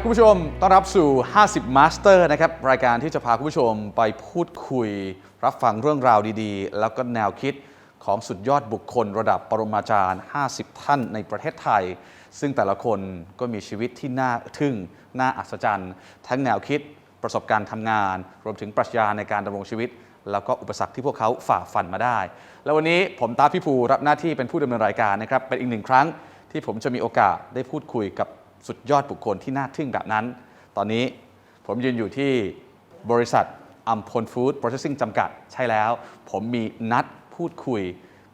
ครับคุณผู้ชม ต้อนรับสู่ 50 Master นะครับ รายการที่จะพาคุณผู้ชมไปพูดคุย รับฟังเรื่องราวดีๆ แล้วก็แนวคิดของสุดยอดบุคคลระดับปรมาจารย์ 50 ท่านในประเทศไทย ซึ่งแต่ละคนก็มีชีวิตที่น่าทึ่ง น่าอัศจรรย์ ทั้งแนวคิด ประสบการณ์ทำงาน รวมถึงปรัชญาในการดำรงชีวิต แล้วก็อุปสรรคที่พวกเขาฝ่าฟันมาได้ แล้ววันนี้ผมตาพี่ภูรับหน้าที่เป็นผู้ดำเนินรายการนะครับ เป็นอีกหนึ่งครั้งที่ผมจะมีโอกาสได้พูดคุยกับ สุดยอดบุคคลที่น่าทึ่งแบบนั้น ตอนนี้ผมยืนอยู่ที่บริษัทอัมพลฟู้ดโปรเซสซิ่งจำกัดใช่แล้ว ผมมีนัดพูดคุย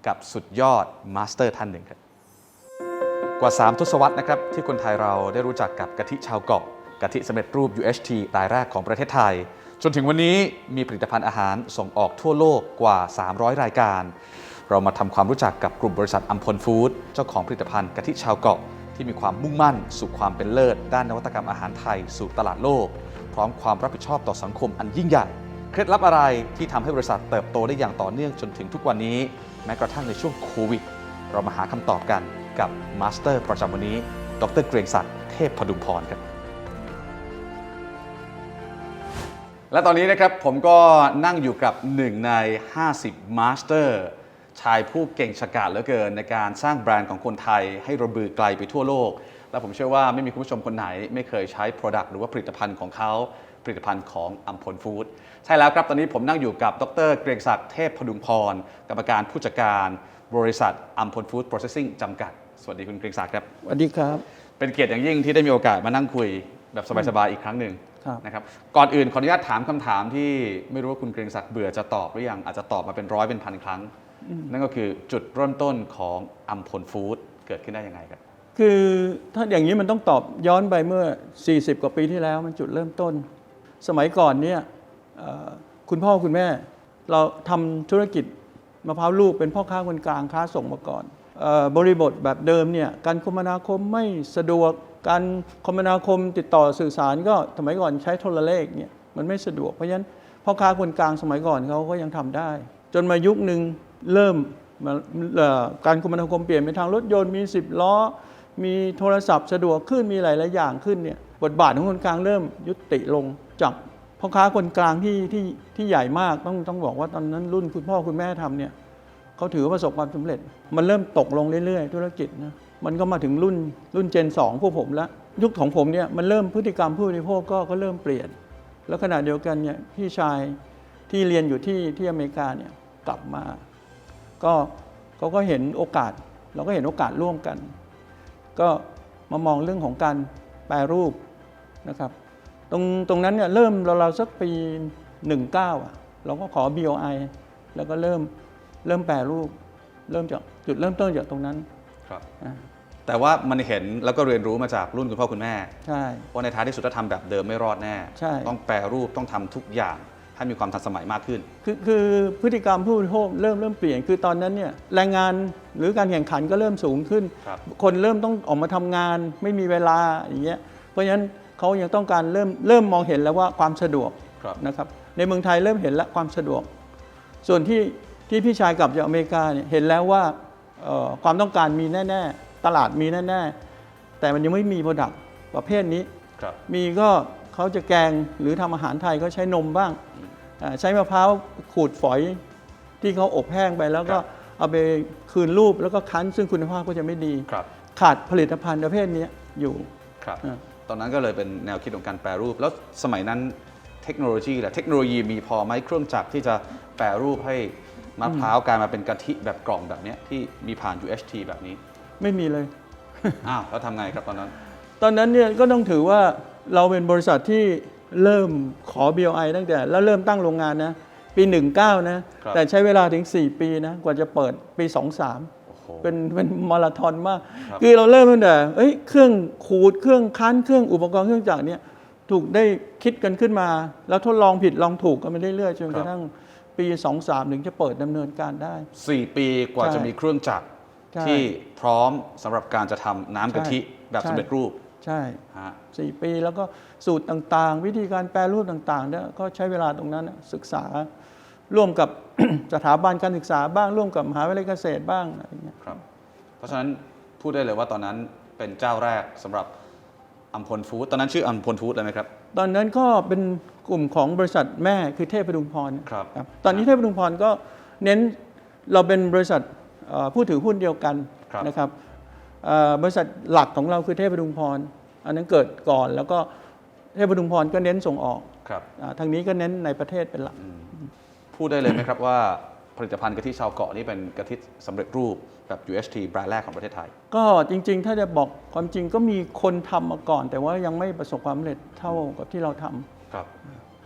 กับสุดยอดมาสเตอร์ท่านหนึ่งครับกว่า 3 ทศวรรษนะครับที่คนไทยเราได้รู้จักกับกะทิชาวเกาะกะทิสำเร็จรูป UHT รายแรกของประเทศไทย จนถึงวันนี้มีผลิตภัณฑ์อาหารส่งออกทั่วโลกกว่า 300 รายการ เรามาทำความรู้จักกับกลุ่มบริษัทอัมพลฟู้ดเจ้าของผลิตภัณฑ์กะทิชาวเกาะ ที่มีความมุ่งมั่น สู่ความเป็นเลิศ ด้านนวัตกรรมอาหารไทย สู่ตลาดโลก พร้อมความรับผิดชอบต่อสังคมอันยิ่งใหญ่ เคล็ดลับอะไรที่ทำให้บริษัทเติบโตได้อย่างต่อเนื่องจนถึงทุกวันนี้ แม้กระทั่งในช่วงโควิด เรามาหาคำตอบกันกับมาสเตอร์ประจำวันนี้ ดรเกรียงศักดิ์เทพพดุงพรครับและตอนนี้นะครับผมก็นั่งอยู่กับหนึ่งใน 50 มาสเตอร์ ชายผู้เก่งฉกาจเหลือเกิน ในการสร้างแบรนด์ของคนไทยให้ระบือไกลไปทั่วโลก และผมเชื่อว่าไม่มีคุณผู้ชมคนไหน ไม่เคยใช้ Product หรือว่าผลิตภัณฑ์ของเขาผลิตภัณฑ์ของอัมพลฟู้ดใช่แล้วครับ ตอนนี้ผมนั่งอยู่กับดรเกรียงศักดิ์เทพพดุงพร กรรมการผู้จัดการ บริษัทอัมพลฟู้ดโปรเซสซิ่งจำกัด สวัสดีคุณเกรียงศักดิ์ครับสวัสดีครับ เป็นเกียรติอย่างยิ่งที่ได้มีโอกาสมานั่งคุยแบบสบายๆอีกครั้งหนึ่งครับนะครับก่อนอื่นขออนุญาตถามคำถามที่ไม่รู้ว่าคุณเกรียงศักดิ์เบื่อจะตอบหรือยังอาจจะตอบมาเป็นร้อยเป็นพันครั้ง นั่นก็คือจุดเริ่มต้นของอัมพลฟู้ดเกิดขึ้นได้ยังไงครับ คือถ้าอย่างนี้มันต้องตอบย้อนไปเมื่อ 40 กว่าปีที่แล้วมันจุดเริ่มต้น สมัยก่อนเนี่ยเอ่อคุณพ่อคุณแม่ เราทำธุรกิจมะพร้าวลูกเป็นพ่อค้าคนกลางค้าส่งมาก่อนเออบริบทแบบเดิมเนี่ยการคมนาคมไม่สะดวกการคมนาคมติดต่อสื่อสารก็สมัยก่อนใช้โทรเลขเนี่ยมันไม่สะดวกเพราะฉะนั้นพ่อค้าคนกลางสมัยก่อนเขาก็ยังทำได้ จนมายุคหนึ่ง เริ่มการคมนาคมเปลี่ยนไปทางรถยนต์มี 10 ล้อ มีโทรศัพท์สะดวกขึ้นมีหลาย ๆ อย่างขึ้นเนี่ยบทบาทของคนกลางเริ่มยุติลงจากพ่อค้าคนกลางที่ที่ที่ใหญ่มากต้องต้องบอกว่าตอนนั้นรุ่นคุณพ่อคุณแม่ทำเนี่ยเขาถือว่าประสบความสำเร็จ มันเริ่มตกลงเรื่อย ๆ ธุรกิจนะมันก็มาถึงรุ่นรุ่นเจน 2 พวกผมแล้ว ยุคของผมเนี่ยมันเริ่มพฤติกรรมผู้บริโภคก็ก็เริ่มเปลี่ยน แล้วขณะเดียวกันเนี่ยพี่ชายที่เรียนอยู่ที่ที่อเมริกาเนี่ยกลับมา ก็เขาก็เห็นโอกาส เราก็เห็นโอกาสร่วมกัน ก็มามองเรื่องของการแปรรูปนะครับ ตรงตรงนั้นเนี่ยเริ่มเราๆสักปี 19อะเราก็ขอ BOI แล้วก็เริ่มเริ่มแปรรูป เริ่มจากจุดเริ่มต้นจากตรงนั้นครับอ่าแต่ว่ามันเห็นแล้วก็เรียนรู้มาจากรุ่นคุณพ่อคุณแม่ใช่ว่าในท้ายที่สุดถ้าทำแบบเดิมไม่รอดแน่ใช่ต้องแปรรูปต้องทำทุกอย่าง ให้มีความทันสมัยมากขึ้น คือคือพฤติกรรมผู้บริโภคเริ่มเริ่มเปลี่ยนคือตอนนั้นเนี่ยแรงงานหรือการแข่งขันก็เริ่มสูงขึ้นครับคนเริ่มต้องออกมาทำงาน ไม่มีเวลาอย่างเงี้ยเพราะฉะนั้นเขายังต้องการเริ่มเริ่มมองเห็นแล้วว่าความสะดวกครับนะครับในเมืองไทยเริ่มเห็นแล้วความสะดวก ส่วนที่ที่พี่ชายกลับจากอเมริกาเนี่ยเห็นแล้วว่าเอ่อความต้องการมีแน่ๆ ตลาดมีแน่ๆ แต่มันยังไม่มีโปรดักต์ประเภทนี้ครับมีก็เขาจะแกงหรือทำอาหารไทยก็ใช้นมบ้างอ่า ใช้มะพร้าวขูดฝอยที่เขาอบแห้งไปแล้วก็ครับเอาไปคืนรูปแล้วก็คั้นซึ่งคุณภาพก็จะไม่ดีครับขาดผลิตภัณฑ์ประเภทนี้อยู่ครับอ่าตอนนั้นก็เลยเป็นแนวคิดของการแปรรูป แล้วสมัยนั้นเทคโนโลยีแหละเทคโนโลยีมีพอไหมเครื่องจักรที่จะแปรรูปให้มะพร้าวกลายมาเป็นกะทิแบบกล่องแบบเนี้ยที่มีผ่าน UHT แบบนี้ ไม่มีเลยอ้าวแล้วทำไงครับตอนนั้น ตอนนั้นเนี่ยก็ต้องถือว่าเราเป็นบริษัทที่ เริ่มขอ BOI ตั้งแต่ แล้วเริ่มตั้งโรงงานนะ ปี 19 นะ ครับ แต่ใช้เวลาถึง 4 ปีนะ กว่าจะเปิดปี 23 โอ้โห เป็นเป็นมาราธอนมาก ครับ คือเราเริ่มตั้งแต่เอ้ยเครื่องขูดเครื่องคั้นเครื่องอุปกรณ์เครื่องจักรเนี่ยถูกได้คิดกันขึ้นมา แล้วทดลองผิดลองถูกกันไปเรื่อยๆจนกระทั่งปี 23 ถึงจะเปิดดำเนินการได้ สี่ปีกว่าใช่จะมีเครื่องจักรใช่ที่พร้อมสำหรับการจะทำน้ำกะทิใช่แบบใช่ สำเร็จรูป ใช่ฮะสี่ปีแล้วก็สูตรต่างๆ วิธีการแปรรูปต่างๆเนี่ยก็ใช้เวลาตรงนั้นน่ะศึกษาร่วมกับ สถาบันการศึกษาบ้างร่วมกับมหาวิทยาลัยเกษตรบ้างอะไรอย่างเงี้ย ครับ เพราะฉะนั้นพูดได้เลยว่าตอนนั้นเป็นเจ้าแรกสำหรับอัมพลฟู้ดตอนนั้นชื่ออัมพลฟู้ดเลยไหมครับ ตอนนั้นก็เป็นกลุ่มของบริษัทแม่คือเทพพดุงพรครับ ตอนนี้เทพพดุงพรก็เน้นเราเป็นบริษัทเอ่อผู้ถือหุ้นเดียวกันครับ นะครับเอ่อ บริษัทหลักของเราคือเทพพดุงพร อันนั้นเกิดก่อนแล้วก็เทพพดุงพรก็เน้นส่งออกครับอาทางนี้ก็เน้นในประเทศเป็นหลัก พูดได้เลยไหมครับว่าผลิตภัณฑ์กะทิชาวเกาะนี่เป็นกะทิสำเร็จรูปแบบ UHT แบรนด์แรกของประเทศไทย ก็จริง ๆ ถ้าจะบอกความจริงก็มีคนทำมาก่อน แต่ว่ายังไม่ประสบความสำเร็จเท่ากับที่เราทำครับ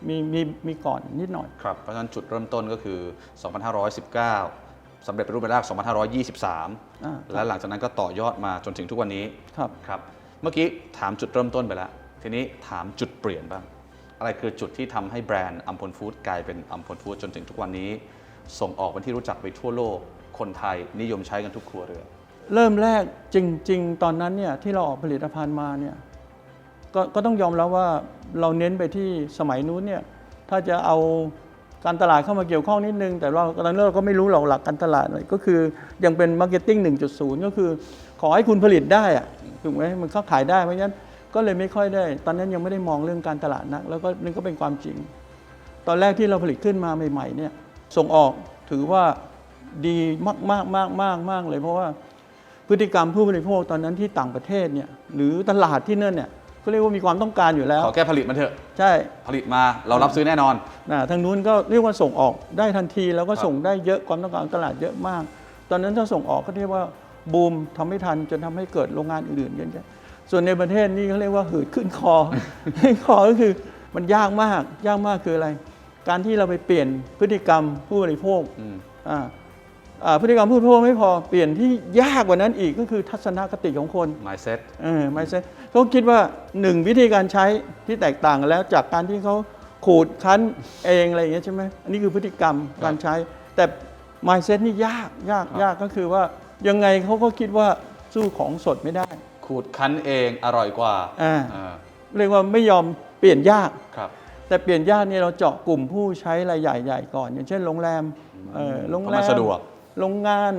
มีมีมีก่อนนิดหน่อย ครับ เพราะฉะนั้นจุดเริ่มต้นก็คือ 2519 สำเร็จเป็นรูปแบบแรก2523อ่าและหลังจากนั้นก็ต่อยอดมาจนถึงทุกวันนี้ครับครับ เมื่อกี้ถามจุดเริ่มต้นไปแล้ว ทีนี้ถามจุดเปลี่ยนบ้าง อะไรคือจุดที่ทำให้แบรนด์อัมพลฟู้ดกลายเป็นอัมพลฟู้ดจนถึงทุกวันนี้ ส่งออกเป็นที่รู้จักไปทั่วโลก คนไทยนิยมใช้กันทุกครัวเรือนเริ่มแรกจริง ๆ ตอนนั้นเนี่ยที่เราออกผลิตภัณฑ์มาเนี่ยกก็ต้องยอมรับว่าเราเน้นไปที่สมัยนู้นเนี่ยถ้าจะเอา การตลาดเข้ามาเกี่ยวข้องนิดนึง แต่เราตอนนั้นเราก็ไม่รู้หรอกหลักการตลาดก็คือยังเป็นมาร์เก็ตติ้ง1.0 ก็คือ ขอให้คุณผลิตได้อะถูกไหมมันเขาขายได้เพราะฉะนั้นก็เลยไม่ค่อยได้ ตอนนั้นยังไม่ได้มองเรื่องการตลาดนัก แล้วก็นั่นก็เป็นความจริง ตอนแรกที่เราผลิตขึ้นมาใหม่ๆเนี่ยส่งออกถือว่าดีมากมากมากมากมากเลย เพราะว่าพฤติกรรมผู้บริโภคตอนนั้นที่ต่างประเทศเนี่ยหรือตลาดที่นั่นเนี่ย ก็เรียกว่ามีความต้องการอยู่แล้ว ขอแค่ผลิตมันเถอะใช่ผลิตมาเรารับซื้อแน่นอนนะทางนู้นก็เรียกว่าส่งออกได้ทันทีแล้วก็ครับส่งได้เยอะความต้องการตลาดเยอะมาก ตอนนั้นถ้าส่งออกก็เรียกว่าบูมทำไม่ทันจนทำให้เกิดโรงงานอื่นๆเยอะแยะส่วนในประเทศนี่เขาเรียกว่าหืดขึ้นคอขึ้นคอก็คือมันยากมากยากมากคืออะไร การที่เราไปเปลี่ยนพฤติกรรมผู้บริโภคอืมอ่าอ่าพฤติกรรมผู้บริโภคไม่พอเปลี่ยนที่ยากกว่านั้นอีกก็คือทัศนคติของคน mindset เออไม่ใช่ เขาคิดว่าหนึ่งวิธีการใช้ที่แตกต่างกันแล้วจากการที่เขาขูดคั้นเองอะไรอย่างเงี้ยใช่ไหมอันนี้คือพฤติกรรมการใช้ แต่ mindset นี่ยากยากครับยากก็คือว่ายังไงเขาก็คิดว่าสู้ของสดไม่ได้ขูดคั้นเองอร่อยกว่าอ่าอ่าเรียกว่าไม่ยอมเปลี่ยนยากครับแต่เปลี่ยนยากเนี่ยเราเจาะกลุ่มผู้ใช้รายใหญ่ ๆ ก่อน อย่างเช่นโรงแรมเออโรงเพราะแรมันมสะดวกโรงงาน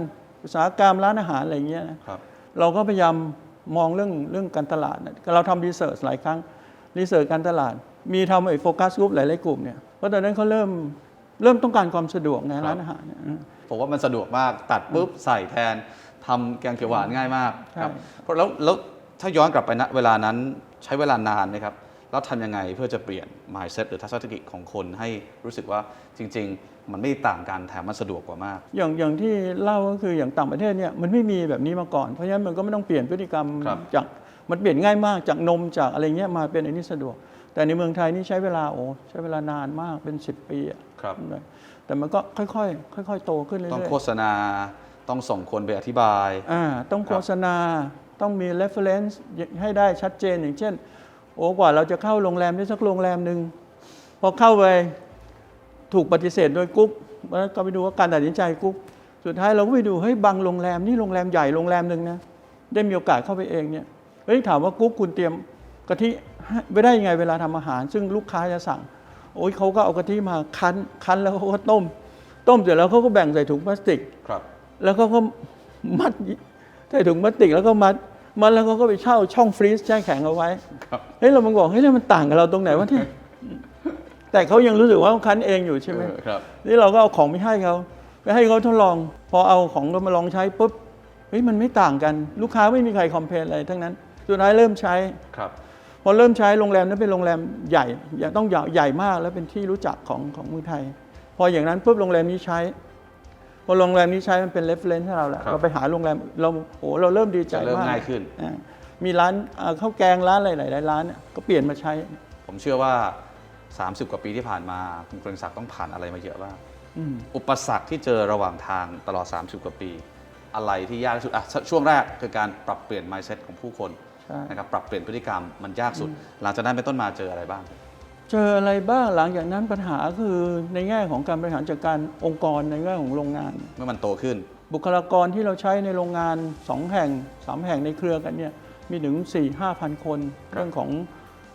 อุตสาหกรรมร้านอาหารอะไรอย่างเงี้ยนะครับเราก็พยายาม มองเรื่องเรื่องการตลาดนะเราทำรีเสิร์ชหลายครั้งรีเสิร์ชการตลาด มีทำไอ้โฟกัสกลุ่มหลายๆกลุ่มเนี่ยเพราะตอนนั้นเขาเริ่มเริ่มต้องการความสะดวกไงครับร้านอาหารเนี่ยอืมผมว่ามันสะดวกมากตัดปุ๊บใส่แทนทำแกงเขียวหวานง่ายมากครับใช่ เพราะแล้วแล้วถ้าย้อนกลับไปณเวลานั้นใช้เวลานานไหมครับ แล้วทำยังไงเพื่อจะเปลี่ยน mindset หรือทัศนคติของคนให้รู้สึกว่าจริง ๆ มันไม่ต่างกันแถมมันสะดวกกว่ามาก อย่างอย่างที่เล่าก็คืออย่างต่างประเทศเนี่ยมันไม่มีแบบนี้มาก่อน เพราะฉะนั้นมันก็ไม่ต้องเปลี่ยนพฤติกรรมครับ จากมันเปลี่ยนง่ายมากจากนมจากอะไรเงี้ยมาเป็นอันนี้สะดวก แต่ในเมืองไทยนี่ใช้เวลาโอ้ใช้เวลานานมากเป็น 10 ปีอะครับ แต่มันก็ค่อยๆค่อย ๆ โตขึ้นเรื่อยๆ ต้องโฆษณาต้องส่งคนไปอธิบาย อ่าต้องครับโฆษณาต้องมี reference ให้ได้ชัดเจนอย่างเช่น โอ้กว่าเราจะเข้าโรงแรมได้สักโรงแรมหนึ่งพอเข้าไปถูกปฏิเสธโดยกุ๊กแล้วก็ไปดูว่าการตัดสินใจกุ๊กสุดท้ายเราก็ไปดูเฮ้ยบางโรงแรมนี่โรงแรมใหญ่โรงแรมหนึ่งนะได้มีโอกาสเข้าไปเองเนี่ยเฮ้ยถามว่ากุ๊กคุณเตรียมกะทิให้ไว้ได้ยังไงเวลาทำอาหาร ซึ่งลูกค้าจะสั่ง โอ้ยเขาก็เอากะทิมาคั้นคั้นแล้วเขาก็ต้ม ต้มเสร็จแล้วเขาก็แบ่งใส่ถุงพลาสติกครับ แล้วก็ก็มัดใส่ถุงพลาสติกแล้วก็มัด มัดแล้วเขาก็ไปเช่าช่องฟรีซแช่แข็งเอาไว้ครับเฮ้ยเรามาบอกเฮ้ยแล้วมันต่างกับเราตรงไหนวะเนี่ยแต่เขายังรู้สึกว่าเขาคั้นเองอยู่ใช่ไหมเออครับนี่เราก็เอาของไปให้เขาไปให้เขาทดลอง พอเอาของเรามาลองใช้ปุ๊บเฮ้ยมันไม่ต่างกัน ลูกค้าไม่มีใครคอมเพลนอะไรทั้งนั้นสุดท้ายเริ่มใช้ครับ พอเริ่มใช้โรงแรมนั้นเป็นโรงแรมใหญ่ใหญ่ต้องใหญ่ใหญ่มากแล้วเป็นที่รู้จักของของเมืองไทย พออย่างนั้นปุ๊บโรงแรมนี้ใช้ พอโรงแรมนี้ใช้มันเป็น reference ให้เราแล้วครับ เราไปหาโรงแรมเราโอ้เราเริ่มดีใจจะเริ่มมากง่ายขึ้น อ่ามีร้านอ่าข้าวแกงร้านหลายๆร้านเนี่ยก็เปลี่ยนมาใช้ ผมเชื่อว่า 30 กว่าปีที่ผ่านมา คุณเกรงศักดิ์ต้องผ่านอะไรมาเยอะบ้างอืม อุปสรรคที่เจอระหว่างทางตลอด 30 กว่าปี อะไรที่ยากที่สุดอะช่วงแรกคือการปรับเปลี่ยน mindset ของผู้คนใช่ นะครับปรับเปลี่ยนพฤติกรรมมันยากสุด หลังจากนั้นเป็นต้นมาเจออะไรบ้าง เจออะไรบ้างหลังจากนั้นปัญหาคือในแง่ของการบริหารจัดการองค์กรในแง่ของโรงงาน เมื่อมันโตขึ้น บุคลากรที่เราใช้ในโรงงาน 2 แห่ง 3 แห่งในเครือกันเนี่ยมีถึง 4 5 0 0 0คน เรื่องของ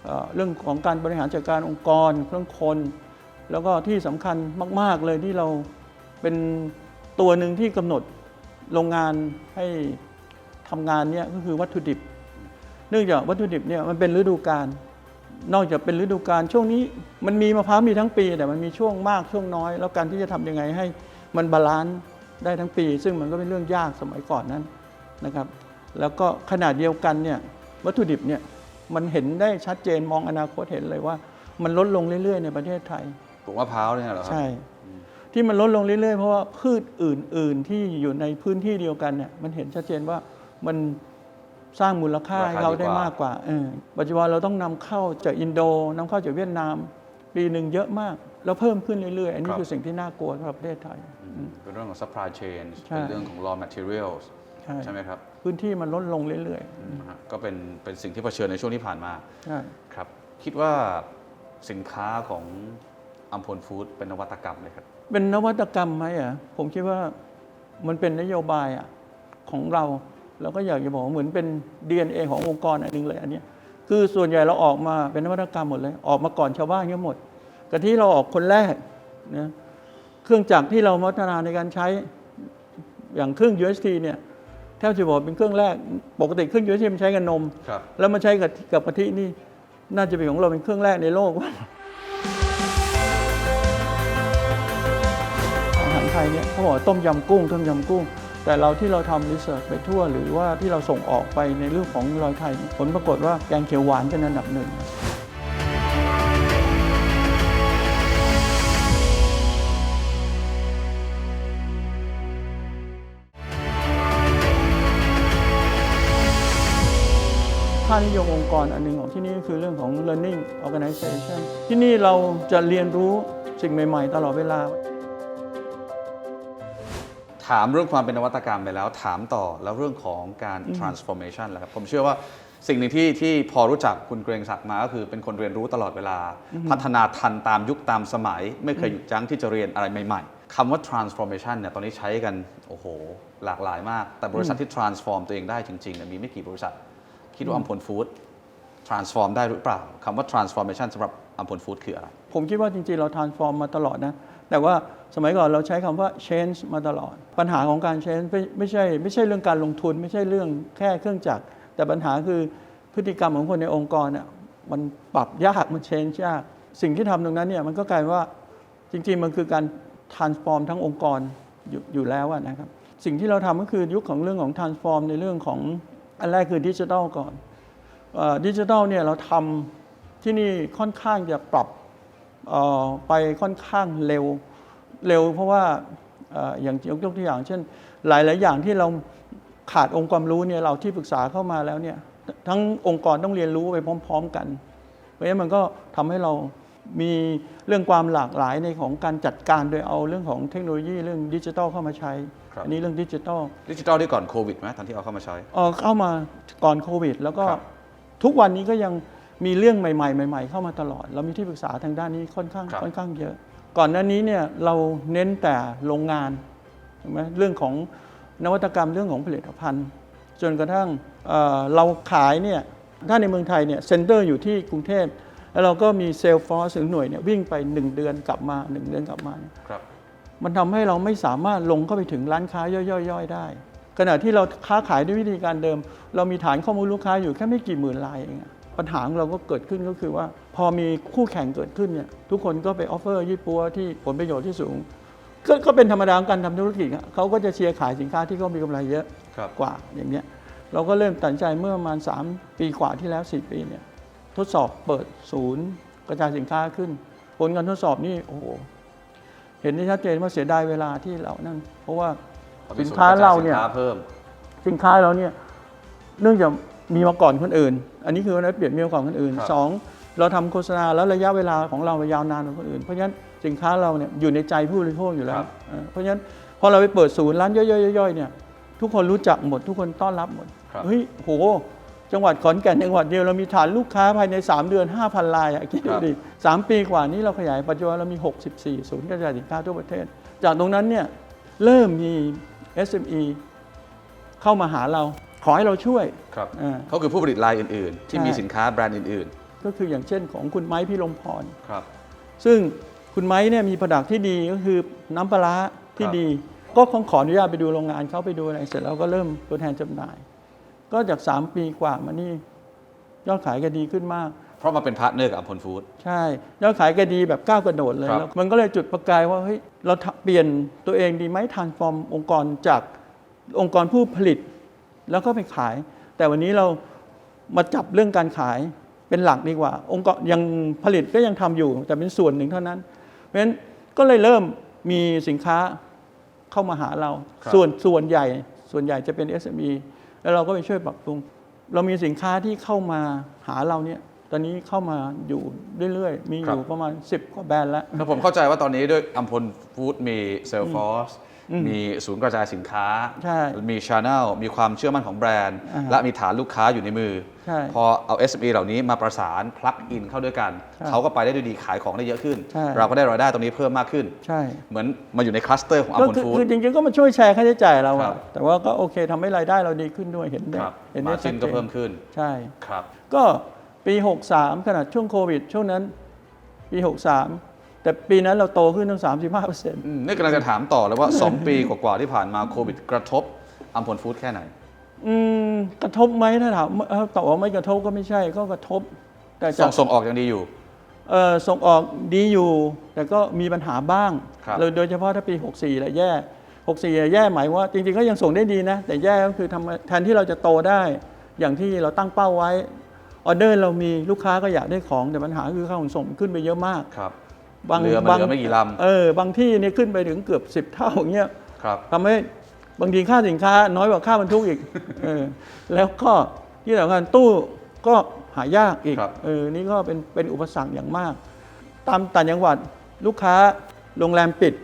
เออเรื่องของการบริหารจัดการองค์กรเรื่องคน แล้วก็ที่สำคัญมาก ๆเลยที่เราเป็นตัวหนึ่งที่กำหนดโรงงานให้ทำงานเนี่ยก็คือวัตถุดิบ เนื่องจากวัตถุดิบเนี่ยมันเป็นฤดูกาล นอกจากเป็นฤดูกาลช่วงนี้มันมีมะพร้าวมีทั้งปี แต่มันมีช่วงมากช่วงน้อย แล้วการที่จะทำยังไงให้มันบาลานซ์ได้ทั้งปี ซึ่งมันก็เป็นเรื่องยากสมัยก่อนนั้นนะครับ แล้วก็ขนาดเดียวกันเนี่ยวัตถุดิบเนี่ยมันเห็นได้ชัดเจนมองอนาคตเห็นเลยว่า มันลดลงเรื่อยๆ ในประเทศไทยปลูกมะพร้าวเนี่ยเหรอครัใช่ที่มันลดลงเรื่อยๆ เพราะว่าพืชอื่น ๆ ที่อยู่ในพื้นที่เดียวกันเนี่ยมันเห็นชัดเจนว่ามัน สร้างมูลค่าให้เขาได้มากกว่าเออปัจจุบันเราต้องนำเข้าจากอินโดนำเข้าจากเวียดนาม ปีหนึ่งเยอะมาก แล้วเพิ่มขึ้นเรื่อยๆ อันนี้คือสิ่งที่น่ากลัวสำหรับประเทศไทยอืมเป็นเรื่องของ supply chain ใช่เป็นเรื่องของ raw materials ใช่ใช่ไหมครับ พื้นที่มันลดลงเรื่อยนะฮะก็เป็นเป็นสิ่งที่เผชิญในช่วงที่ผ่านมาๆใช่ครับ คิดว่าสินค้าของอัมพลฟู้ดเป็นนวัตกรรมเลยครับ เป็นนวัตกรรมไหมอะผมคิดว่ามันเป็นนโยบายอะของเรา เราก็อยากจะบอกว่าเหมือนเป็น DNA ขององค์กรอันหนึงเลยอันเนี้ยคือส่วนใหญ่เราออกมาเป็นนวัตกรรมหมดเลย ออกมาก่อนชาวบ้านทั้งหมดกะที่เราออกคนแรกนะเครื่องจักรที่เราพัฒนาในการใช้อย่างเครื่อง UST เนี่ยแทบจะบอกเป็นเครื่องแรก ปกติเครื่อง UST มันใช้กับนมครับแล้วมาใช้กับกับกะทินี่น่าจะเป็นของเราเป็นเครื่องแรกในโลกอาหารไทยเนี่ยเขาบอกว่าต้มยำกุ้งต้มยำกุ้ง แต่เราที่เราทำรีเสิร์ชไปทั่ว หรือว่าที่เราส่งออกไปในเรื่องของรอยไทยผลปรากฏว่าแกงเขียวหวานเป็นอันดับหนึ่งค่านิยมองค์กรอันหนึ่งของที่นี่ก็คือเรื่องของ learning organization ที่นี่เราจะเรียนรู้สิ่งใหม่ ๆ ตลอดเวลา ถามเรื่องความเป็นนวัตกรรมไปแล้ว ถามต่อแล้วเรื่องของการ transformation แหละครับผมเชื่อว่าสิ่งหนึ่งที่ที่พอรู้จักคุณเกรงศักดิ์มาก็คือเป็นคนเรียนรู้ตลอดเวลา พัฒนาทันตามยุคตามสมัย ไม่เคยหยุดยั้งที่จะเรียนอะไรใหม่ ๆคำว่า transformation เนี่ยตอนนี้ใช้กัน โอ้โห หลากหลายมาก แต่บริษัทที่ transform ตัวเองได้จริงๆเนี่ยมีไม่กี่บริษัท คิดว่าอัมพลฟู้ด transform ได้หรือเปล่าคำว่า transformation สำหรับอัมพลฟู้ดคืออะไร ผมคิดว่าจริงๆเรา transform มาตลอดนะ แต่ว่าสมัยก่อนเราใช้คำว่า change มาตลอด ปัญหาของการ change ไม่ไม่ใช่ไม่ใช่เรื่องการลงทุน ไม่ใช่เรื่องแค่เครื่องจักร แต่ปัญหาคือพฤติกรรมของคนในองค์กรเนี่ยมันปรับยากมัน change ยาก สิ่งที่ทำตรงนั้นเนี่ยมันก็กลายว่าจริง ๆ มันคือการ transform ทั้งองค์กรอยู่อยู่แล้วนะครับ สิ่งที่เราทำก็คือยุคของเรื่องของ transform ในเรื่องของอันแรกคือดิจิทัลก่อนดิจิทัลเนี่ยเราทำที่นี่ค่อนข้างจะปรับ ไปค่อนข้างเร็วเร็ว เพราะว่าเอ่ออย่างยกยกตัวอย่าง เช่น หลายๆอย่างที่เราขาดองค์ความรู้เนี่ยเราที่ปรึกษาเข้ามาแล้วเนี่ยทั้งองค์กรต้องเรียนรู้ไปพร้อม ๆ กัน เพราะฉะนั้นมันก็ทำให้เรามีเรื่องความหลากหลายในของการจัดการโดยเอาเรื่องของเทคโนโลยีเรื่องดิจิทัลเข้ามาใช้ครับอันนี้เรื่องดิจิทัลดิจิทัลที่ก่อนโควิดไหมตอนที่เอาเข้ามาใช้เอ่อเข้ามาก่อนโควิด แล้วก็ครับทุกวันนี้ก็ยัง มีเรื่องใหม่ๆใหม่ ๆ เข้ามาตลอด เรามีที่ปรึกษาทางด้านนี้ค่อนข้างครับค่อนข้างเยอะ ก่อนหน้านี้เนี่ยเราเน้นแต่โรงงานใช่ไหมเรื่องของนวัตกรรมเรื่องของผลิตภัณฑ์ จนกระทั่งเอ่อเราขายเนี่ยถ้าในเมืองไทยเนี่ยเซ็นเตอร์อยู่ที่กรุงเทพแล้วเราก็มีเซลล์ฟอร์สถึงหน่วยเนี่ยวิ่งไป 1 เดือนกลับมา 1 เดือนกลับมาเนี่ย ครับ มันทำให้เราไม่สามารถลงเข้าไปถึงร้านค้าย่อยๆ ได้ ขณะที่เราค้าขายด้วยวิธีการเดิม เรามีฐานข้อมูลลูกค้าอยู่แค่ไม่กี่หมื่นรายเองอะ ปัญหาของเราก็เกิดขึ้นก็คือว่า พอมีคู่แข่งเกิดขึ้นเนี่ยทุกคนก็ไปออฟเฟอร์ยี่ปัวที่ผลประโยชน์ที่สูงก็ก็เป็นธรรมดาของการทำธุรกิจอะเขาก็จะเชียร์ขายสินค้าที่เขามีกำไรเยอะครับกว่าอย่างเนี้ยเราก็เริ่มตัดสินใจเมื่อประมาณ 3 ปีกว่าที่แล้ว 4 ปีเนี่ยทดสอบเปิดศูนย์กระจายสินค้าขึ้น ผลการทดสอบนี่โอ้โหเห็นได้ชัดเจนว่าเสียดายเวลาที่เรานั่นเพราะว่าสินค้าเราเนี่ยสินค้าเพิ่มสินค้าเราเนี่ยเนื่องจาก มีมาก่อนคนอื่น อันนี้คือวันนั้นเปลี่ยนมีมาก่อนคนอื่นครับ สองเราทำโฆษณาแล้วระยะเวลาของเรายาวนานกว่าคนอื่น เพราะฉะนั้นสินค้าเราเนี่ยอยู่ในใจผู้บริโภคอยู่แล้ควรับเออเพราะฉะนั้นพอเราไปเปิดศูนย์ร้านย่อยๆๆเนี่ยทุกคนรู้จักหมด ทุกคนต้อนรับหมดครับ เฮ้ยโห จังหวัดขอนแก่นจังหวัดเดียวเรามีฐานลูกค้าภายใน 3 เดือน 5,000รายอะคิดดูดิสามปีกว่านี้เราขยายปัจจุบันเรามี 64 ศูนย์กระจายสินค้าทั่วประเทศ จากตรงนั้นเนี่ยเริ่มมี SME เข้ามาหาเรา ขอให้เราช่วยครับอ่าเขาคือผู้ผลิตรายอื่นๆ ที่ใช่มีสินค้าแบรนด์อื่นก็คืออย่างเช่นของคุณไม้พี่ลมพร ๆ ครับ ซึ่งคุณไม้เนี่ยมีผดักที่ดีก็คือน้ำปลาร้าที่ครับ ดี ก็ขอขออนุญาตไปดูโรงงานเขาไปดูอะไรเสร็จแล้วก็เริ่มตัวแทนจำหน่าย ก็จาก 3 ปีกว่ามานี่ยอดขายก็ดีขึ้นมาก เพราะมาเป็นพาร์ทเนอร์กับอัมพลฟู้ด ใช่ยอดขายก็ดีแบบก้าวกระโดดเลยครับ แล้วมันก็เลยจุดประกายว่าเฮ้ยเราทำเปลี่ยนตัวเองดีไหมทานฟอร์มองค์กรจากองค์กรผู้ผลิต แล้วก็ไปขาย แต่วันนี้เรามาจับเรื่องการขายเป็นหลักดีกว่า องค์กรยังผลิตก็ยังทำอยู่ แต่เป็นส่วนหนึ่งเท่านั้น เพราะฉะนั้นก็เลยเริ่มมีสินค้าเข้ามาหาเราครับส่วนส่วนใหญ่ส่วนใหญ่จะเป็น SME แล้วเราก็ไปช่วยปรับปรุง เรามีสินค้าที่เข้ามาหาเราเนี่ยตอนนี้เข้ามาอยู่เรื่อยๆ มีอยู่ประมาณ 10 กว่าแบรนด์แล้ว แล้วผมเข้าใจว่าตอนนี้ด้วยอัมพลฟู้ดมีเซลฟอร์ส มีศูนย์กระจายสินค้าใช่มีช n แนลมีความเชื่อมั่นของแบรนด์อ่าฮะและมีฐานลูกค้าอยู่ในมือใช่พอเอา SME เหล่านี้มาประสานพลักอินเข้าด้วยกันใช่เขาก็ไปได้ด้วยดีขายของได้เยอะขึ้นใช่เราก็ได้รายได้ตรงนี้เพิ่มมากขึ้นใช่เหมือนมาอยู่ในคลัสเตอร์ของอัมก็พลคือฟู้คือดจริงๆก็มาช่วยแชร์ค่าใช้จ่ายเราครัอะบแต่ว่าก็โอเคทำให้รายได้เราดีขึ้นด้วยเห็นได้ครับเห็นมาได้ชินก็เพิ่มขึ้นใช่ครับ ก็ปี 63 ขนาดช่วงโควิด ช่วงนั้นปี 63 แต่ปีนั้นเราโตขึ้นตั้ง 35เปอร์เซ็นต์อืมนี่กำลังจะถามต่อเลยว่า 2 ปีกว่าๆที่ผ่านมาโควิด กระทบอัมพลฟู้ดแค่ไหนอืมกระทบไหมถ้าถามเอ่อตอบว่าไม่กระทบก็ไม่ใช่ก็กระทบ แต่ส่จากงส่งออกยังดีอยู่เอ่อส่งออกดีอยู่ แต่ก็มีปัญหาบ้างครับเลยโดยเฉพาะถ้าปี 64แหละแย่ 64อะแย่หมายว่า จริงๆก็ยังส่งได้ดีนะ แต่แย่ก็คือทำแทนที่เราจะโตได้อย่างที่เราตั้งเป้าไว้ออเดอร์เรามีลูกค้าก็อยากได้ของแต่ปัญหาคือค่าขนส่งขึ้นไปเยอะมาก ครับเรือมันเหลือไม่กี่ลำเออบางที่เนี่ยขึ้นไปถึงเกือบ10เท่าอย่างเงี้ยครับทำให้บางทีค่าสินค้าน้อยกว่าค่าบรรทุกอีกเออแล้วก็ที่สำคัญตู้ก็หายากอีกครับเออนี่ก็เป็นเป็นอุปสรรคอย่างมาก ตามต่างจังหวัดลูกค้าโรงแรมปิด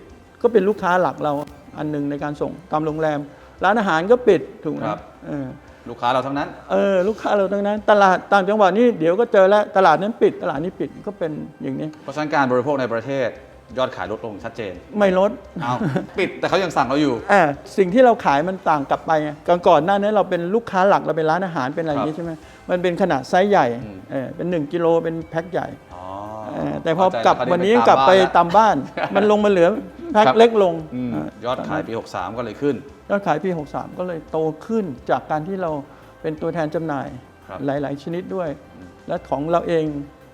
ก็เป็นลูกค้าหลักเราอันหนึ่งในการส่งตามโรงแรม ร้านอาหารก็ปิดถูกไหมครับเออ ลูกค้าเราทั้งนั้น เออลูกค้าเราทั้งนั้น ตลาดต่างจังหวัดนี่เดี๋ยวก็เจอแล้วตลาดนั้นปิด ตลาดนี้ปิดก็เป็นอย่างนี้ เพราะฉะนั้นการบริโภคในประเทศยอดขายลดลงชัดเจน ไม่ลดเอาปิดแต่เขายังสั่งเราอยู่อ่าสิ่งที่เราขายมันต่างกลับไปไงก่อนก่อนหน้านั้นเราเป็นลูกค้าหลักเราเป็นร้านอาหารเป็นอะไรอย่างนี้ใช่ไหมมันเป็นขนาดไซส์ใหญ่อืมเออเป็น 1 กิโลเป็นแพ็คใหญ่อ๋อเออแต่พอเข้าใจกลับแล้ววันนี้คราวกลับไปบ้นตามบ้าน มันลงมาเหลือ แพ็คครับเล็กลงอืมเยอดขายปี 63 ก็เลยขึ้น ยอดขายปี 63 ก็เลยโตขึ้นจากการที่เราเป็นตัวแทนจำหน่ายครับ หลาย ๆ ชนิดด้วย และของเราเอง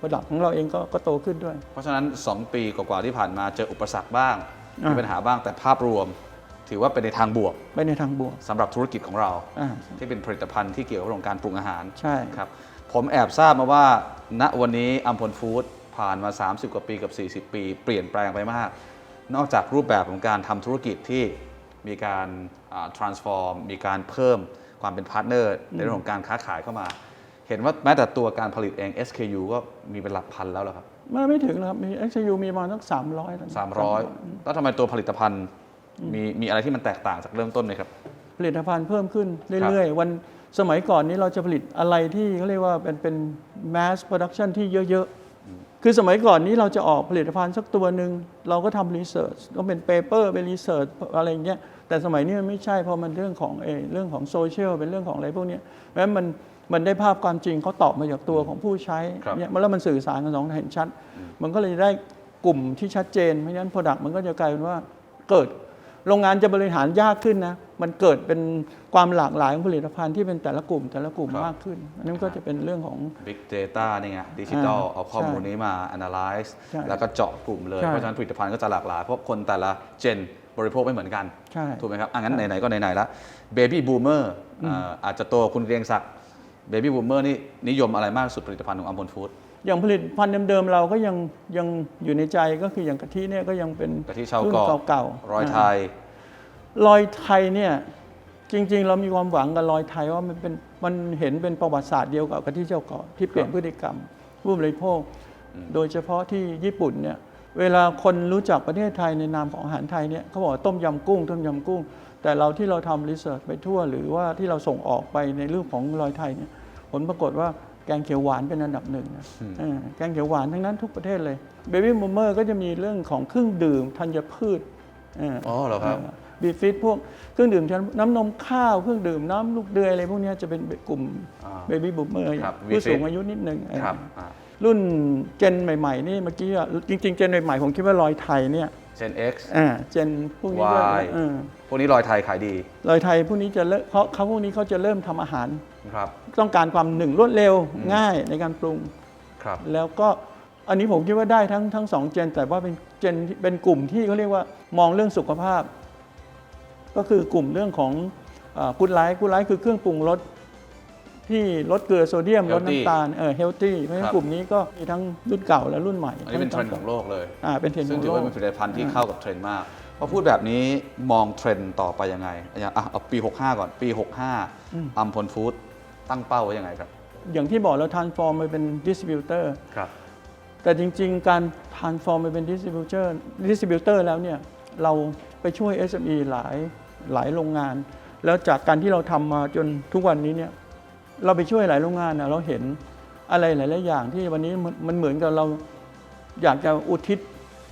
ประดับของเราเองก็ก็โตขึ้นด้วย เพราะฉะนั้น 2 ปีกว่าๆที่ผ่านมาเจออุปสรรคบ้าง อ่ามี มีปัญหาบ้างแต่ภาพรวม ถือว่าเป็นในทางบวกไปในทางบวกสำหรับธุรกิจของเรา อ่าที่เป็นผลิตภัณฑ์ที่เกี่ยวกับเรื่องของการปรุงอาหาร ใช่ ครับ ผมแอบทราบมาว่า ณวันนี้อัมพลฟู้ดผ่านมา 30 กว่าปีกับ 40 ปี เปลี่ยนแปลงไปมาก นอกจากรูปแบบของการทำธุรกิจที่มีการอ่า transform มีการเพิ่มความเป็นพาร์ทเนอร์ในเรื่องของการค้าขายเข้ามา เห็นว่าแม้แต่ตัวการผลิตเอง SKU ก็มีเป็นหลักพันแล้วเหรอครับไม่ไม่ถึงนะครับ มี XU มีประมาณสัก300แล้วนะ300แล้วทำไมตัวผลิตภัณฑ์มีมีอะไรที่มันแตกต่างจากเริ่มต้นไหมครับ ผลิตภัณฑ์เพิ่มขึ้นเรื่อยๆ วันสมัยก่อนนี้เราจะผลิตอะไรที่เขาเรียกว่าเป็นเป็น mass production ที่เยอะๆ คือสมัยก่อนนี้เราจะออกผลิตภัณฑ์สักตัวหนึ่งเราก็ทำรีเสิร์ชก็เป็นเปเปอร์เป็นรีเสิร์ชอะไรอย่างเงี้ยแต่สมัยนี้มันไม่ใช่เพราะมันเรื่องของเออเรื่องของโซเชียลเป็นเรื่องของอะไรพวกเนี้ยเพราะฉะนั้นมันมันได้ภาพความจริงเขาตอบมาจากตัวของผู้ใช้ครับเนี่ยแล้วมันสื่อสารกันสองเห็นชัด มันก็เลยได้กลุ่มที่ชัดเจนเพราะฉะนั้น Product มันก็จะกลายเป็นว่าเกิด โรงงานจะบริหารยากขึ้นนะ มันเกิดเป็นความหลากหลายของผลิตภัณฑ์ที่เป็นแต่ละกลุ่มแต่ละกลุ่มครับ มากขึ้น อันนั้นก็จะเป็นเรื่องของ Big Data นี่ไงดิจิตอลอ่าเอาข้อมูลใช่นี้มา analyze ใช่แล้วก็เจาะกลุ่มเลย ใช่เพราะฉะนั้นผลิตภัณฑ์ก็จะหลากหลาย เพราะคนแต่ละเจนบริโภคไม่เหมือนกัน ใช่ถูกไหมครับอะงั้นไหน ๆ ก็ไหน ๆ ละ Baby Boomer อ่าอาจจะตัวคุณเกรียงศักดิ์ Baby Boomer นี่นิยมอะไรมากที่สุดผลิตภัณฑ์ของอัมพลฟู้ดอย่างผลิตภัณฑ์เดิมๆเราก็ยังยังอยู่ในใจก็คืออย่างกะทิเนี่ยก็ยังเป็นกะทิชาวรุ่นเกาะเก่าๆรอยไทย รอยไทยเนี่ยจริง ๆ เรามีความหวังกับรอยไทยว่ามันเป็นมันเห็นเป็นประวัติศาสตร์เดียวกับกะทิเจ้าเก่าที่เปลี่ยนพฤติกรรมผู้บริโภค โดยเฉพาะที่ญี่ปุ่นเนี่ยเวลาคนรู้จักประเทศไทยในนามของอาหารไทยเนี่ยเขาบอกว่าต้มยำกุ้ง ต้มยำกุ้ง แต่เราที่เราทำรีเสิร์ชไปทั่ว หรือว่าที่เราส่งออกไปในเรื่องของรอยไทยเนี่ยผลปรากฏว่าแกงเขียวหวานเป็นอันดับหนึ่งนะเออแกงเขียวหวานทั้งนั้นทุกประเทศเลยเบบี้บูมเมอร์ก็จะมีเรื่องของเครื่องดื่มธัญพืชอ๋อเหรอครับ บีฟิตพวกเครื่องดื่มน้ำนมข้าวเครื่องดื่มน้ำลูกเดือยอะไรพวกเนี้ยจะเป็นกลุ่มอ่าเบบี้บูมเมอร์ครับผู้ VFit สูงอายุนิดนึงเออครับอ่ารุ่นเจนใหม่ ๆ นี่เมื่อกี้อะจริง ๆ เจนใหม่ๆผมคิดว่ารอยไทยเนี่ย Gen X อ่าเจนพวกนี้ก็ Y เออพวกนี้รอยไทยขายดีรอยไทยพวกนี้จะเริ่มเขาเขาพวกนี้เขาจะเริ่มทำอาหาร ครับ ต้องการความหนึ่งรวดเร็วง่ายในการปรุง ครับ แล้วก็อันนี้ผมคิดว่าได้ทั้งทั้งสองเจน แต่ว่าเป็นเจนที่เป็นกลุ่มที่เขาเรียกว่ามองเรื่องสุขภาพ ก็คือกลุ่มเรื่องของกุดไลท์กุดไลท์คือเครื่องปรุงรสที่ลดเกลือโซเดียม Healthy ลดน้ำตาลเออเฮลตี้เพราะฉะนั้ครันบกลุ่มนี้ก็มีทั้งรุ่นเก่าและรุ่นใหม่อันนี้เป็นเทรนด์ของโลกเลย อ่าเป็นเทรนด์ขซึ่งองถือโลว่าก เป็นผลิตภัณฑ์ที่เข้ากับเทรนด์มากพอพูดแบบนี้มองเทรนด์ต่อไปยังไงอย่างอะเอาปี 65 ก่อนปี65อัมพลฟู้ดตั้งเป้าไว้ยังไงครับ อย่างที่บอกเราท r a n s f o r m ไปเป็นดิส t r บิวเตอร์ ครับ แต่จริง ๆ การ t r a n s f o r m ไปเป็นดิส t r บิวเตอร์ดิส t r บิวเตอร์แล้วเนี่ย เราไปช่วย SME หลายหลายโรงงาน แล้วจากการที่เราทำมาจนทุกวันนี้เนี่ยเราไปช่วยหลายโรงงานนะเราเห็นอะไรหลาย ๆ อย่างที่วันนี้มันมันเหมือนกับเราอยากจะอุทิศ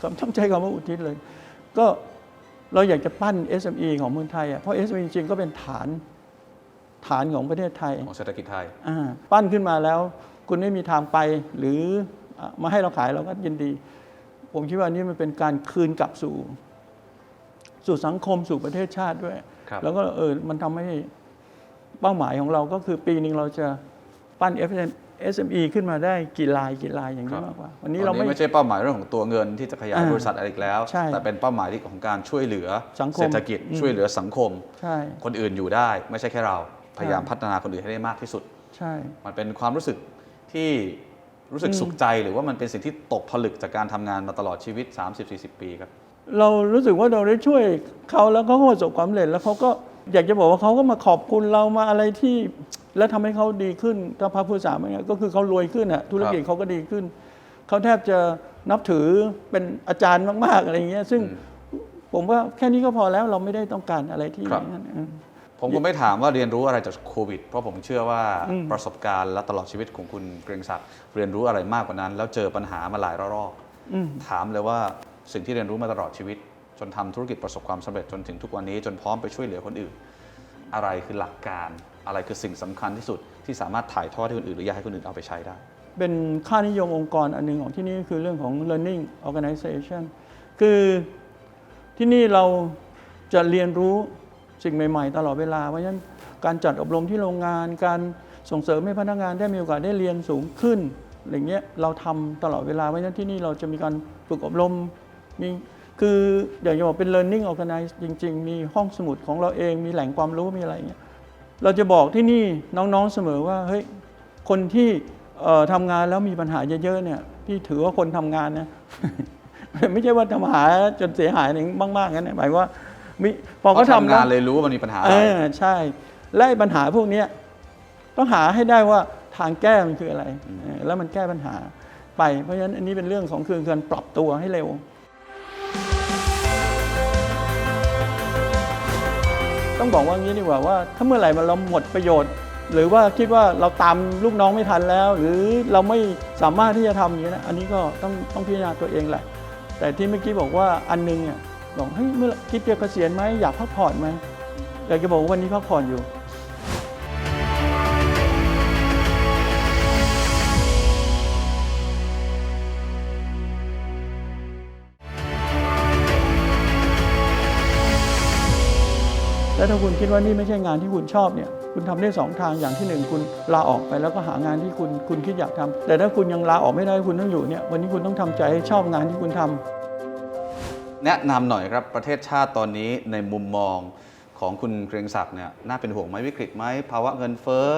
ก็ต้องใช้คำว่าอุทิศเลย ก็เราอยากจะปั้น SME ของเมืองไทยอะเพราะ SME จริงๆก็เป็นฐานฐานของประเทศไทยของเศรษฐกิจไทยอ่าปั้นขึ้นมาแล้ว คุณไม่มีทางไปหรืออะมาให้เราขายเราก็ยินดี ผมคิดว่านี่มันเป็นการคืนกลับสู่ สู่สังคมสู่ประเทศชาติด้วยครับแล้วก็เออมันทำให้เป้าหมายของเราก็คือปีหนึ่งเราจะปั้น SME ขึ้นมาได้กี่ลายกี่ลายอย่างนี้มากกว่า วันนี้เราไม่ไม่ใช่เป้าหมายเรื่องของตัวเงินที่จะขยายอ่าบริษัทอะไรอีกแล้วใช่แต่เป็นเป้าหมายที่ของการช่วยเหลือสังคมเศรษฐกิจอืมช่วยเหลือสังคมใช่คนอื่นอยู่ได้ ไม่ใช่แค่เราพยายามพัฒนาคนอื่นให้ได้มากที่สุด ใช่ มันเป็นความรู้สึกที่รู้สึกสุขใจหรือว่ามันเป็นสิ่งที่ตกผลึกจากการทำงานมาตลอดชีวิต 30-40 ปีครับ เรารู้สึกว่าเราได้ช่วยเขาแล้วเขาก็ประสบความสำเร็จแล้วเขาก็อยากจะบอกว่าเขาก็มาขอบคุณเรามาอะไรที่ แล้วทำให้เขาดีขึ้นถ้าพระพุทธศาสนาก็คือเขารวยขึ้นอะธุรกิจเขาก็ดีขึ้น เขาแทบจะนับถือเป็นอาจารย์มาก ๆ อะไรอย่างเงี้ย ซึ่งผมว่าแค่นี้ก็พอแล้วเราไม่ได้ต้องการอะไรที่ครับอย่างนั้นอืม ผมก็ไม่ถามว่าเรียนรู้อะไรจากโควิด เพราะผมเชื่อว่าอืม ประสบการณ์และตลอดชีวิตของคุณเกรียงศักดิ์เรียนรู้อะไรมากกว่านั้น แล้วเจอปัญหามาหลายรอบอืม ถามเลยว่า สิ่งที่เรียนรู้มาตลอดชีวิต จนทำธุรกิจประสบความสำเร็จจนถึงทุกวันนี้ จนพร้อมไปช่วยเหลือคนอื่น อะไรคือหลักการ อะไรคือสิ่งสำคัญที่สุดที่สามารถถ่ายทอดให้คนอื่นหรืออยากให้คนอื่นเอาไปใช้ได้ เป็นค่านิยมองค์กรอันหนึงของที่นี่คือเรื่องของ learning organization คือที่นี่เราจะเรียนรู้สิ่งใหม่ ๆ ตลอดเวลาเพราะฉะนั้นการจัดอบรมที่โรงงาน การส่งเสริมให้พนักงานได้มีโอกาสได้เรียนสูงขึ้นอะไรเงี้ยเราทำตลอดเวลาเพราะฉะนั้นที่นี่เราจะมีการฝึกอบรม มีคืออยากจะบอกเป็น learning organize จริง ๆ มีห้องสมุดของเราเองมีแหล่งความรู้มีอะไรเงี้ยเราจะบอกที่นี่น้องๆเสมอว่าเฮ้ยคนที่เอ่อทำงานแล้วมีปัญหาเยอะๆเนี่ยพี่ถือว่าคนทำงานนะไม่ใช่ว่าทำหาจนเสียหายอย่างมากๆงั้นนะหมายว่ามีพอเพราะเขาทำทำงานเลยรู้ว่ามันมีปัญหาอะเอไรอใช่และไอ้ปัญหาพวกเนี้ยต้องหาให้ได้ว่าทางแก้มันคืออะไรเออแล้วมันแก้ปัญหาไปเพราะฉะนั้นอันนี้เป็นเรื่องของคือการปรับตัวให้เร็ว ต้องบอกว่างี้ดีกว่าว่าถ้าเมื่อไหร่มันเราหมดประโยชน์ หรือว่าคิดว่าเราตามลูกน้องไม่ทันแล้ว หรือเราไม่สามารถที่จะทำอย่างนี้นะอันนี้ก็ต้องต้องพิจารณาตัวเองแหละ แต่ที่เมื่อกี้บอกว่าอันนึงเนี่ยบอกเฮ้ยเมื่อคิดจะเกษียณไหมอยากพักผ่อนไหมอยากจะบอกว่าวันนี้พักผ่อนอยู่ ถ้าคุณคิดว่านี่ไม่ใช่งานที่คุณชอบเนี่ยคุณทำได้สองทางอย่างที่หนึ่งคุณลาออกไปแล้วก็หางานที่คุณคุณคิดอยากทำแต่ถ้าคุณยังลาออกไม่ได้คุณต้องอยู่เนี่ยวันนี้คุณต้องทำใจให้ชอบงานที่คุณทำแนะนำหน่อยครับประเทศชาติตอนนี้ในมุมมองของคุณเกรียงศักดิ์เนี่ยน่าเป็นห่วงไหมวิกฤตไหมภาวะเงินเฟ้อ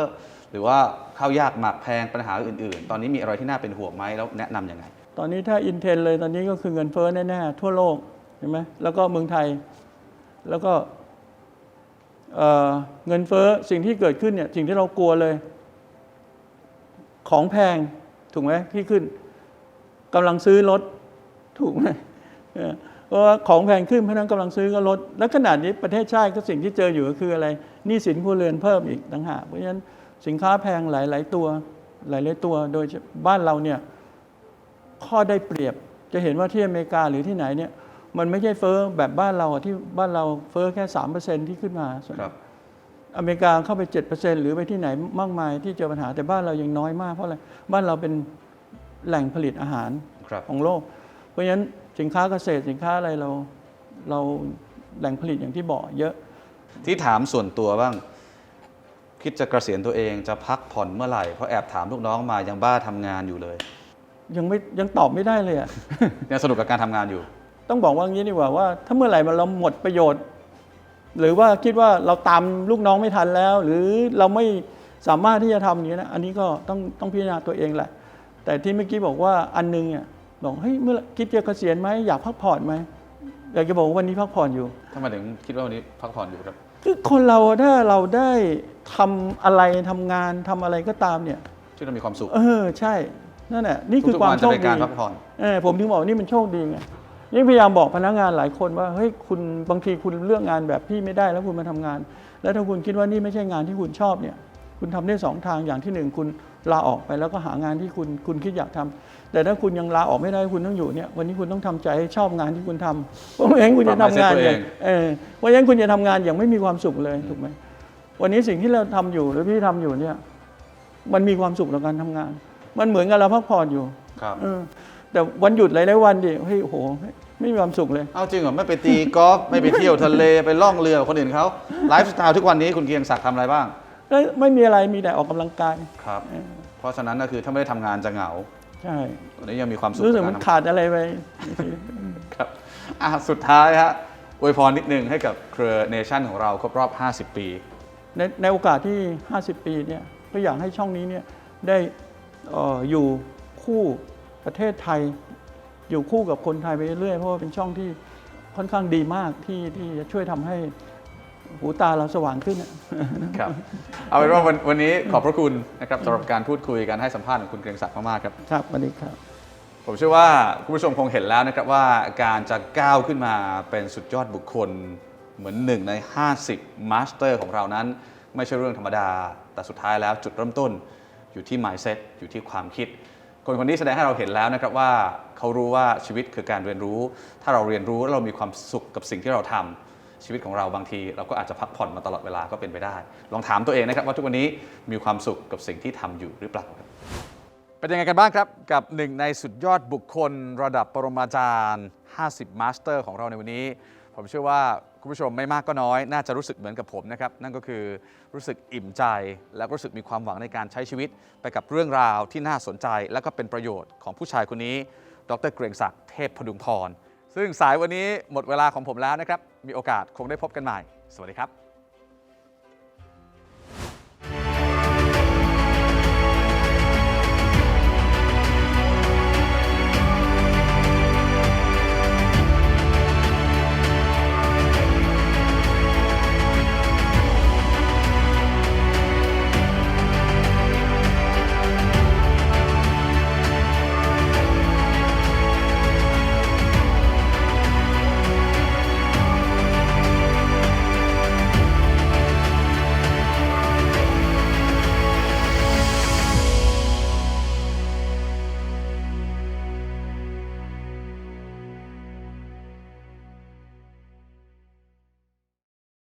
หรือว่าข้าวยากหมากแพงปัญหาอื่น ๆ ตอนนี้มีอะไรที่น่าเป็นห่วงไหมแล้วแนะนํำยังไง ตอนนี้ถ้าอินเทนเลยตอนนี้ก็คือเงินเฟ้อแน่ๆทั่วโลกเห็นไหมแล้วก็เมืองไทย แล้วก็ เเงินเฟ้อสิ่งที่เกิดขึ้นเนี่ยสิ่งที่เรากลัวเลย ของแพงถูกไหมที่ขึ้นกำลังซื้อลดถูกไหมเพราะว่าของแพงขึ้นเพราะฉะนั้นกำลังซื้อก็ลด และขนาดนี้ประเทศชาติก็สิ่งที่เจออยู่ก็คืออะไรหนี้สินครัวเรือนเพิ่มอีกต่างหากเพราะฉะนั้นสินค้าแพงหลาย ๆ ตัวหลาย ๆ ตัวโดยบ้านเราเนี่ยข้อได้เปรียบจะเห็นว่าที่อเมริกาหรือที่ไหนเนี่ย มันไม่ใช่เฟ้อแบบบ้านเราอะที่บ้านเราเฟ้อแค่สามเปอร์เซ็นที่ขึ้นมาส่วนครับอเมริกาเข้าไป7%หรือไปที่ไหนมากมายที่เจอปัญหาแต่บ้านเรายังน้อยมากเพราะอะไรบ้านเราเป็นแหล่งผลิตอาหารครับของโลก เพราะฉะนั้นสินค้าเกษตรสินค้าอะไรเราเราแหล่งผลิตอย่างที่บอกเยอะ ที่ถามส่วนตัวบ้าง คิดจะเกษียณตัวเองจะพักผ่อนเมื่อไหร่เพราะแอบถามลูกน้องมายังบ้าทำงานอยู่เลย ยังไม่ยังตอบไม่ได้เลยอะยังสนุกกับการทำงานอยู่ ต้องบอกว่างี้ดีกว่าว่า ถ้าเมื่อไหร่มันเราหมดประโยชน์ หรือว่าคิดว่าเราตามลูกน้องไม่ทันแล้ว หรือเราไม่สามารถที่จะทำอย่างนี้นะอันนี้ก็ต้องต้องพิจารณาตัวเองแหละ แต่ที่เมื่อกี้บอกว่าอันนึงเนี่ยบอกเฮ้ยเมื่อไหร่คิดจะเกษียณไหมอยากพักผ่อนไหมอยากจะบอกว่าวันนี้พักผ่อนอยู่ ทำไมถึงคิดว่าวันนี้พักผ่อนอยู่ครับ คือคนเราถ้าเราได้ทำอะไรทำงานทำอะไรก็ตามเนี่ย ที่เรามีความสุขเออใช่นั่นแหละนี่คือทุกคๆวามวันโชจะคเป็นดีการพักผ่อน เออผมถึงบอกว่านี่มันโชคดีไง ยิ่งพยายามบอกพนักงานหลายคนว่าเฮ้ยคุณบางทีคุณเลือกงานแบบพี่ไม่ได้แล้วคุณมาทำงาน แล้วถ้าคุณคิดว่านี่ไม่ใช่งานที่คุณชอบเนี่ย คุณทำได้สองทางอย่างที่หนึ่งคุณลาออกไปแล้วก็หางานที่คุณคุณคิดอยากทำแต่ถ้าคุณยังลาออกไม่ได้คุณต้องอยู่เนี่ยวันนี้คุณต้องทำใจให้ชอบงานที่คุณทำเพราะไม่งั้นคุณจะทำงานอย่างเออเพราะฉะนั้นคุณจะทำงานอย่างไม่มีความสุขเลยถูกไหมวันนี้สิ่งที่เราทำอยู่หรือพี่ทำอยู่เนี่ย มันมีความสุขในการทำงาน มันเหมือนกับเราพักผ่อนอยู่ครับเออ แต่วันหยุดหลายๆวันดิเฮ้ยโอ้โหไม่ไม่มีความสุขเลย เอาจริงเหรอไม่ไปตีกอล์ฟไม่ไปเที่ยวทะเลไปล่องเรือกับคนอื่นเขาไลฟ์สไตล์ทุกวันนี้คุณเกรียงศักดิ์ทำอะไรบ้างแล้วไม่มีอะไรมีแต่ออกกำลังกาย ครับ เพราะฉะนั้นก็คือถ้าไม่ได้ทำงานจะเหงาใช่ ตอนนี้ยังมีความสุขรู้สึกบมันทำขาดอะไรไปครับอะสุดท้ายฮะอวยพรนิดนึงให้กับเครือเนชั่นของเราครบรอบ 50 ปี ในในโอกาสที่ 50 ปีเนี่ยก็อยากให้ช่องนี้เนี่ยได้เอ่ออยู่คู่ ประเทศไทยอยู่คู่กับคนไทยไปเรื่อยๆเพราะว่าเป็นช่องที่ค่อนข้างดีมากที่ที่จะช่วยทำให้หูตาเราสว่างขึ้นอะครับเอาเป็นว่าวันวันนี้ขอบพระคุณนะครับสำหรับการพูดคุยการให้สัมภาษณ์ของคุณเกรียงศักดิ์มากๆครับครับสวัสดีครับ ผมเชื่อว่าคุณผู้ชมคงเห็นแล้วนะครับว่าการจะก้าวขึ้นมาเป็นสุดยอดบุคคลเหมือนหนึ่งใน 50มาสเตอร์ของเรานั้น ไม่ใช่เรื่องธรรมดา แต่สุดท้ายแล้วจุดเริ่มต้นอยู่ที่ mindset อยู่ที่ความคิด คนคนนี้แสดงให้เราเห็นแล้วนะครับว่าเขารู้ว่าชีวิตคือการเรียนรู้ ถ้าเราเรียนรู้แล้วเรามีความสุขกับสิ่งที่เราทำชีวิตของเราบางที เราก็อาจจะพักผ่อนมาตลอดเวลาก็เป็นไปได้ ลองถามตัวเองนะครับว่าทุกวันนี้มีความสุขกับสิ่งที่ทำอยู่หรือเปล่าครับเป็นยังไงกันบ้างครับ กับหนึ่งในสุดยอดบุคคล ระดับปรมาจารย์ 50 มาสเตอร์ของเราในวันนี้ ผมเชื่อว่า คุณผู้ชมไม่มากก็น้อย น่าจะรู้สึกเหมือนกับผมนะครับ นั่นก็คือรู้สึกอิ่มใจ และรู้สึกมีความหวังในการใช้ชีวิต ไปกับเรื่องราวที่น่าสนใจ และก็เป็นประโยชน์ของผู้ชายคนนี้ ดรเกรียงศักดิ์เทพพดุงพรซึ่งสายวันนี้หมดเวลาของผมแล้วนะครับมีโอกาสคงได้พบกันใหม่ สวัสดีครับ